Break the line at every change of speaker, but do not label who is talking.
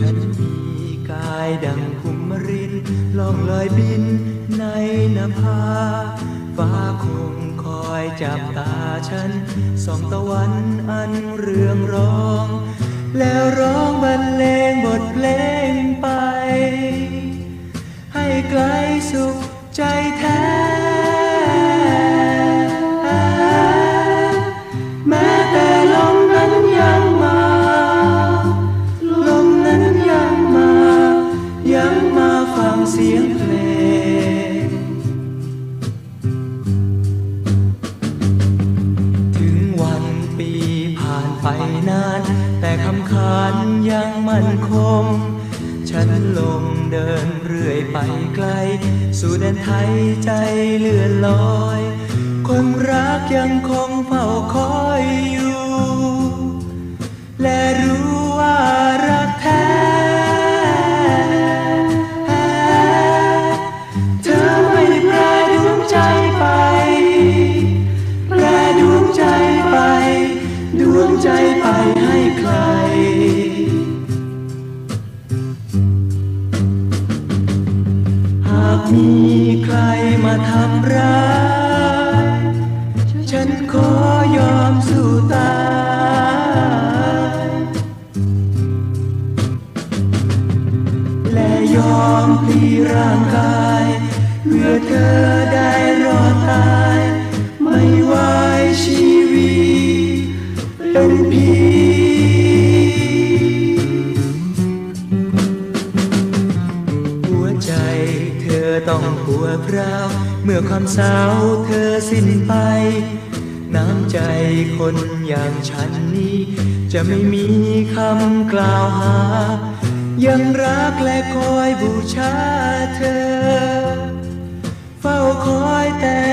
ฉันมีกายดังคุมรินล่องลอยบินในนภาฟ้าคงคอยจับตาฉันสองตะวันอันเรื่องร้อง แล้วร้องบรรเลงบทเพลงไป ให้ไกลสุขใจานไปนาน แต่คำขานยังมั่นคง ฉันลงเดินเรื่อยไปไกล สู่แดนไทยใจเลื่อนลอย คนรักยังคงเฝ้าคอยอยู่ และรู้ มีใครมาทำร้าย ฉันขอยอมสู้ตายและยอมพลีร่างกายเพื่อเธอได้รอดตาย ไม่วายชีวิตเป็นพี เธอต้องปวพราว เมื่อความสาวเธอสิ้นไป น้ำใจคนอย่างฉันนี้ จะไม่มีคำกล่าวหา ยังรักและคอยบูชาเธอ เฝ้าคอยแต่